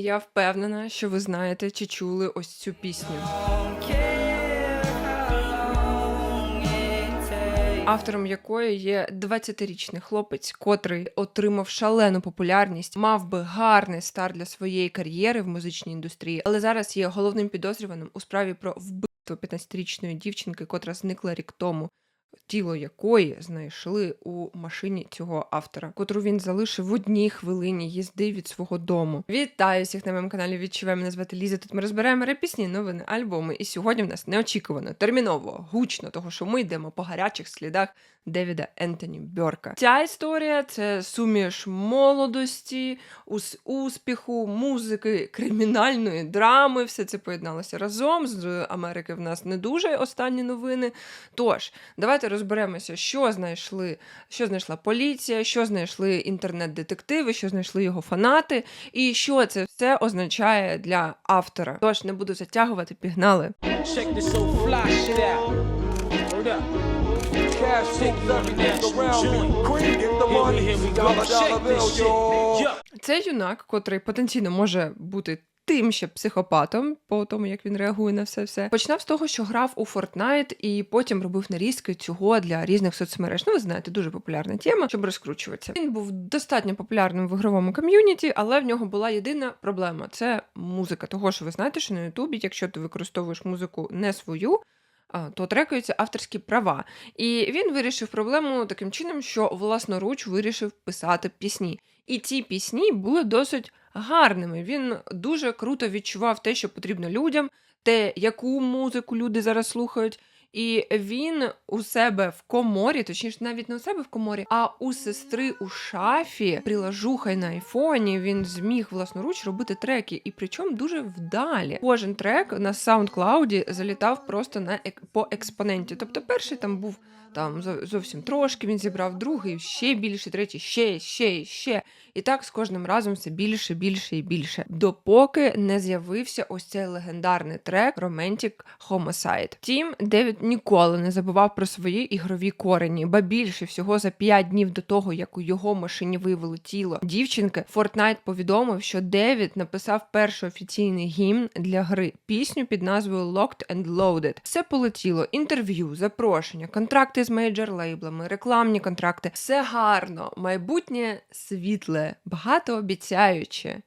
Я впевнена, що ви знаєте чи чули ось цю пісню. Автором якої є 20-річний хлопець, котрий отримав шалену популярність, мав би гарний старт для своєї кар'єри в музичній індустрії, але зараз є головним підозрюваним у справі про вбивство 15-річної дівчинки, котра зникла рік тому. Тіло якої знайшли у машині цього автора, котру він залишив в одній хвилині їзди від свого дому. Вітаю всіх на моєму каналі. Відчувай мене звати Ліза. Тут ми розбираємо репісні новини, альбоми. І сьогодні в нас неочікувано, терміново, гучно, того що ми йдемо по гарячих слідах Девіда Ентоні Бьорка. Ця історія це суміш молодості, успіху, музики, кримінальної драми. Все це поєдналося разом. З Америки в нас не дуже останні новини. Тож, давайте розберемося, що знайшли, що знайшла поліція, що знайшли інтернет-детективи, що знайшли його фанати, і що це все означає для автора. Тож не буду затягувати, пігнали. Це юнак, котрий потенційно може бути. Тим ще психопатом, по тому як він реагує на все все починав з того, що грав у Fortnite і потім робив нарізки цього для різних соцмереж. Ну, ви знаєте, дуже популярна тема, щоб розкручуватися. Він був достатньо популярним в ігровому ком'юніті, але в нього була єдина проблема це музика. Того, що ви знаєте, що на Ютубі, якщо ти використовуєш музику не свою. То трекаються авторські права, і він вирішив проблему таким чином, що власноруч вирішив писати пісні. І ці пісні були досить гарними. Він дуже круто відчував те, що потрібно людям, те, яку музику люди зараз слухають. І він у себе в коморі, точніше, навіть не у себе в коморі, а у сестри у шафі прилажухай на айфоні. Він зміг власноруч робити треки, і причому дуже вдалі. Кожен трек на SoundCloud залітав просто на по експоненті. Тобто, перший там був там зовсім трошки. Він зібрав другий, ще більше, третій, ще, ще, ще. І так з кожним разом все більше, більше і більше. Допоки не з'явився ось цей легендарний трек Romantic Homicide. Втім, Девід ніколи не забував про свої ігрові корені, ба більше всього за 5 днів до того, як у його машині виявили тіло дівчинки, Fortnite повідомив, що Девід написав перший офіційний гімн для гри, пісню під назвою Locked and Loaded. Все полетіло: інтерв'ю, запрошення, контракти з мейджор лейблами, рекламні контракти. Все гарно, майбутнє світле, багатообіцяюче.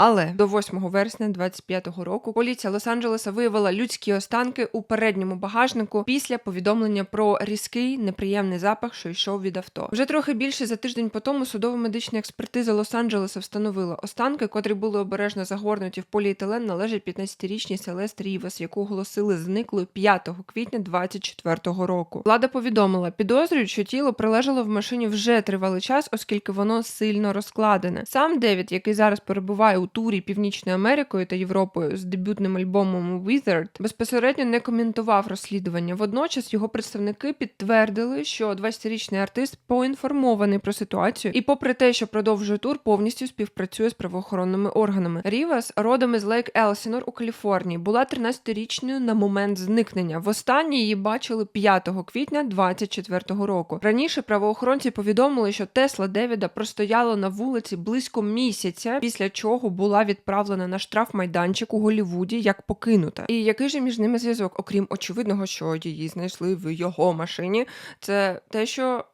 Але до 8 вересня 25-го року поліція Лос-Анджелеса виявила людські останки у передньому багажнику після повідомлення про різкий неприємний запах, що йшов від авто. Вже трохи більше за тиждень по тому судово-медична експертиза Лос-Анджелеса встановила останки, котрі були обережно загорнуті в поліетилен, належать 15-річній Селест Рівас, яку оголосили зниклою 5 квітня 24-го року. Влада повідомила, підозрюють, що тіло прилежало в машині вже тривалий час, оскільки воно сильно розкладене. Сам Девід, який зараз перебуває у турі Північною Америкою та Європою з дебютним альбомом Withered, безпосередньо не коментував розслідування. Водночас його представники підтвердили, що 20-річний артист поінформований про ситуацію, і, попри те, що продовжує тур, повністю співпрацює з правоохоронними органами. Рівас, родом із Лейк Елсінор у Каліфорнії, була 13-річною на момент зникнення. Востаннє її бачили 5 квітня 24-го року. Раніше правоохоронці повідомили, що Тесла Девіда простояла на вулиці близько місяця, після чого була відправлена на штраф майданчик у Голлівуді як покинута. І який же між ними зв'язок, окрім очевидного, що її знайшли в його машині, це те, що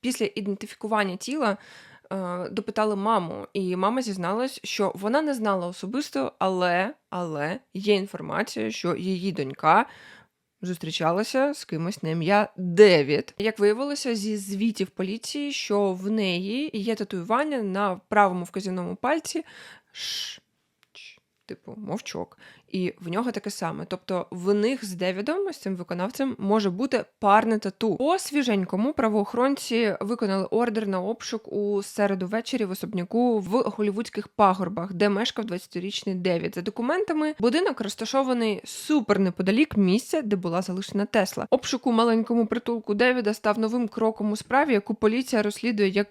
після ідентифікування тіла. е, Допитали маму, і мама зізналась, що вона не знала особисто, але, але є інформація, що її донька зустрічалася з кимось на ім'я Девід. Як виявилося зі звітів поліції, що в неї є татуювання на правому вказівному пальці. Ш, типу, мовчок. І в нього таке саме. Тобто в них з Девідом, з цим виконавцем, може бути парне тату. По свіженькому правоохоронці виконали ордер на обшук у середу ввечері в особняку в голівудських пагорбах, де мешкав 20-річний Девід. За документами будинок розташований супер неподалік місця, де була залишена Тесла. Обшук у маленькому притулку Девіда став новим кроком у справі, яку поліція розслідує як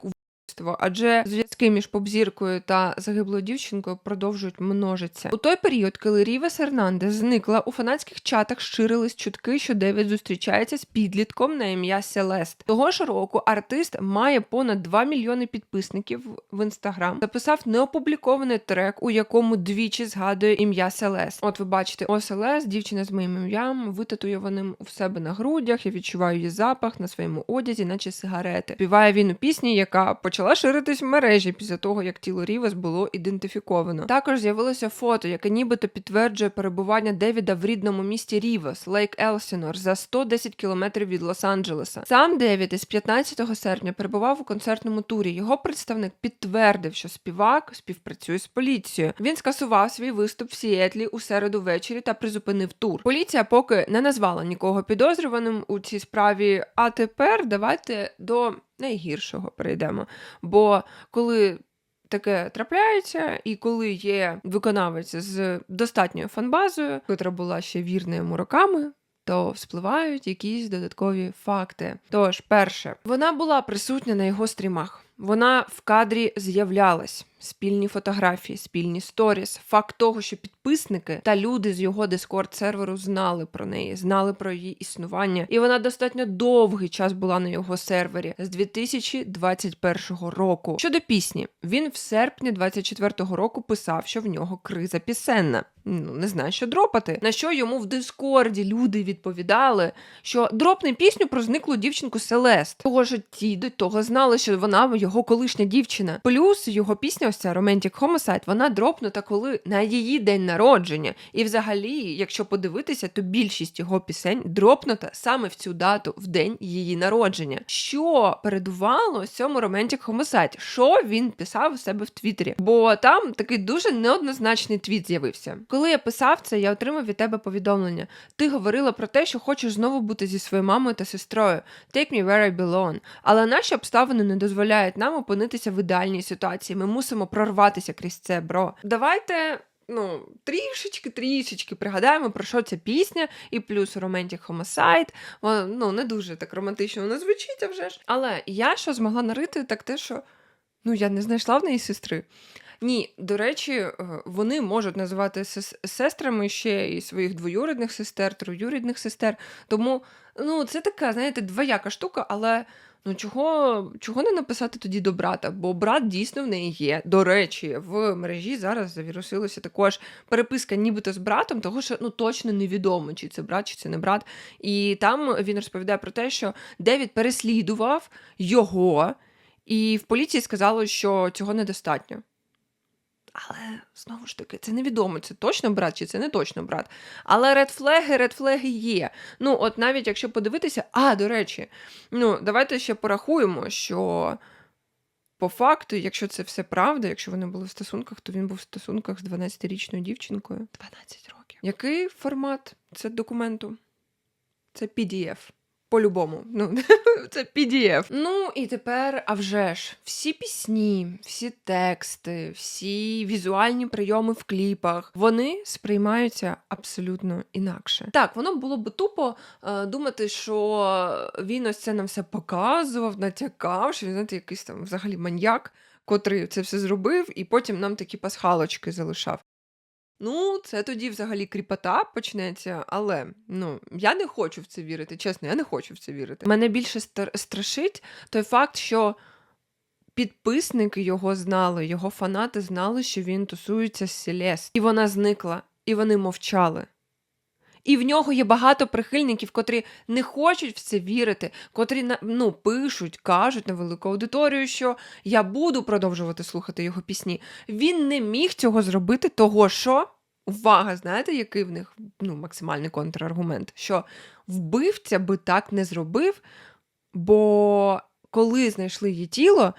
Адже зв'язки між попзіркою та загиблою дівчинкою продовжують множитися. У той період, коли Рівес Ернандес зникла, у фанатських чатах ширились чутки, що Девід зустрічається з підлітком на ім'я Селест. Того ж року артист має понад 2 мільйони підписників в інстаграм. Записав неопублікований трек, у якому двічі згадує ім'я Селест. От ви бачите, о Селест, дівчина з моїм ім'ям, витатуйованим у себе на грудях. Я відчуваю її запах на своєму одязі, наче сигарети. Співає він у пісні, яка почала ширитись в мережі після того, як тіло Рівес було ідентифіковано. Також з'явилося фото, яке нібито підтверджує перебування Девіда в рідному місті Рівес, Лейк Елсінор, за 110 кілометрів від Лос-Анджелеса. Сам Девід із 15 серпня перебував у концертному турі. Його представник підтвердив, що співак співпрацює з поліцією. Він скасував свій виступ в Сіетлі у середу ввечері та призупинив тур. Поліція поки не назвала нікого підозрюваним у цій справі. А тепер давайте до найгіршого перейдемо. Бо коли таке трапляється, і коли є виконавець з достатньою фанбазою, котра була ще вірна йому роками. То вспливають якісь додаткові факти. Тож, перше, вона була присутня на його стрімах. Вона в кадрі з'являлась. Спільні фотографії, спільні сторіс. Факт того, що підписники та люди з його дискорд серверу знали про неї, знали про її існування, і вона достатньо довгий час була на його сервері з 2021 року. Щодо пісні, він в серпні 24-го року писав, що в нього криза пісенна. Ну не знаю, що дропати. На що йому в дискорді люди відповідали, що дропни пісню про зниклу дівчинку Селест. Того ж ті до того знали, що вона його колишня дівчина. Плюс його пісня, ця Romantic Homicide, вона дропнута коли на її день народження. І взагалі, якщо подивитися, то більшість його пісень дропнута саме в цю дату, в день її народження. Що передувало цьому Romantic Homicide? Що він писав у себе в Твіттері? Бо там такий дуже неоднозначний твіт з'явився. Коли я писав це, я отримав від тебе повідомлення. Ти говорила про те, що хочеш знову бути зі своєю мамою та сестрою. Take me where I belong. Але наші обставини не дозволяють нам опинитися в ідеальній ситуації. Ми мусимо прорватися крізь це, бро. Давайте. Ну, трішечки, трішечки пригадаємо, про що ця пісня, і плюс Romantic Homicide. Воно ну, не дуже так романтично вона звучить, а вже ж. Але я що змогла нарити, так те, що ну, я не знайшла в неї сестри. Ні, до речі, е, вони можуть називати сес- сестрами ще і своїх двоюрідних сестер, троюрідних сестер. Тому ну, це така, знаєте, двояка штука, але ну чого, чого не написати тоді до брата? Бо брат дійсно в неї є. До речі, в мережі зараз завірусилася також переписка нібито з братом, того що ну точно невідомо, чи це брат, чи це не брат. І там він розповідає про те, що Девід переслідував його, і в поліції сказали, що цього недостатньо. Але знову ж таки, це невідомо, це точно брат чи це не точно брат. Але редфлеги, редфлеги є. Ну, от навіть якщо подивитися, а, до речі, ну, давайте ще порахуємо, що по факту, якщо це все правда, якщо вони були в стосунках, то він був в стосунках з 12-річною дівчинкою. 12 років. Який формат це документу? Це PDF. По-любому. Ну, це PDF. Ну і тепер, а вже ж, всі пісні, всі тексти, всі візуальні прийоми в кліпах, вони сприймаються абсолютно інакше. Так, воно було б тупо е, думати, що він ось це нам все показував, натякав, що він знаєте, якийсь там взагалі маньяк, котрий це все зробив, і потім нам такі пасхалочки залишав. Ну, це тоді взагалі кріпота почнеться, але ну я не хочу в це вірити. Чесно, я не хочу в це вірити. Мене більше страшить той факт, що підписники його знали, його фанати знали, що він тусується з Селест. І вона зникла, і вони мовчали. І в нього є багато прихильників, котрі не хочуть в це вірити, котрі ну, пишуть, кажуть на велику аудиторію, що я буду продовжувати слухати його пісні. Він не міг цього зробити, того що. Увага, знаєте, який в них ну, максимальний контраргумент? Що вбивця би так не зробив, бо коли знайшли її тіло,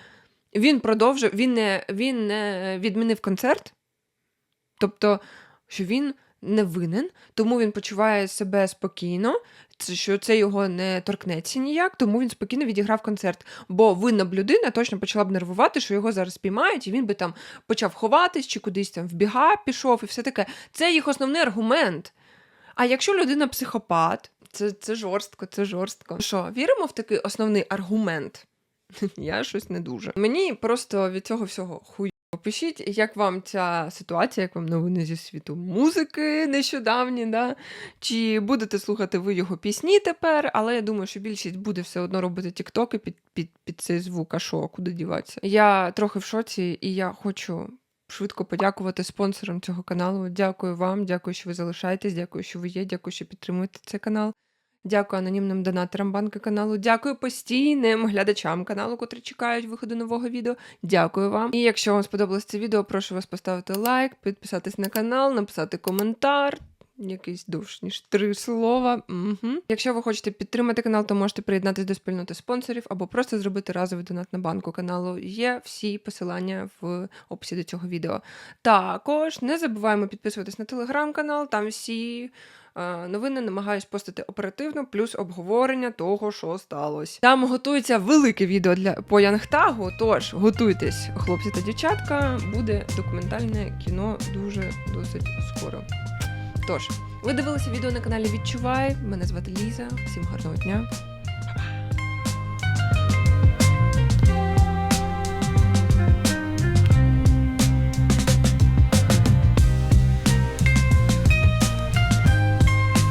він продовжив, він не, він не відмінив концерт. Тобто, що він не винен, тому він почуває себе спокійно, що це його не торкнеться ніяк, тому він спокійно відіграв концерт. Бо винна б людина точно почала б нервувати, що його зараз спіймають, і він би там почав ховатись чи кудись там в біга пішов, і все таке. Це їх основний аргумент. А якщо людина психопат, це, це жорстко, це жорстко. Що, віримо в такий основний аргумент? Я щось не дуже. Мені просто від цього всього хуй. Пишіть, як вам ця ситуація, як вам новини зі світу музики нещодавні, да? чи будете слухати ви його пісні тепер, але я думаю, що більшість буде все одно робити тіктоки під, під, під цей звук, а що, куди діватися. Я трохи в шоці, і я хочу швидко подякувати спонсорам цього каналу. Дякую вам, дякую, що ви залишаєтесь, дякую, що ви є, дякую, що підтримуєте цей канал. Дякую анонімним донаторам банки каналу. Дякую постійним глядачам каналу, котрі чекають виходу нового відео. Дякую вам. І якщо вам сподобалось це відео, прошу вас поставити лайк, підписатись на канал, написати коментар. Якийсь довш ніж три слова. Угу. Якщо ви хочете підтримати канал, то можете приєднатися до спільноти спонсорів або просто зробити разовий донат на банку каналу. Є всі посилання в описі до цього відео. Також не забуваємо підписуватись на телеграм-канал, там всі новини намагаюсь постити оперативно, плюс обговорення того, що сталося. Там готується велике відео для по Янгтагу. Тож готуйтесь, хлопці та дівчатка. Буде документальне кіно дуже досить скоро. Тож, ви дивилися відео на каналі Відчувай. Мене звати Ліза. Всім гарного дня.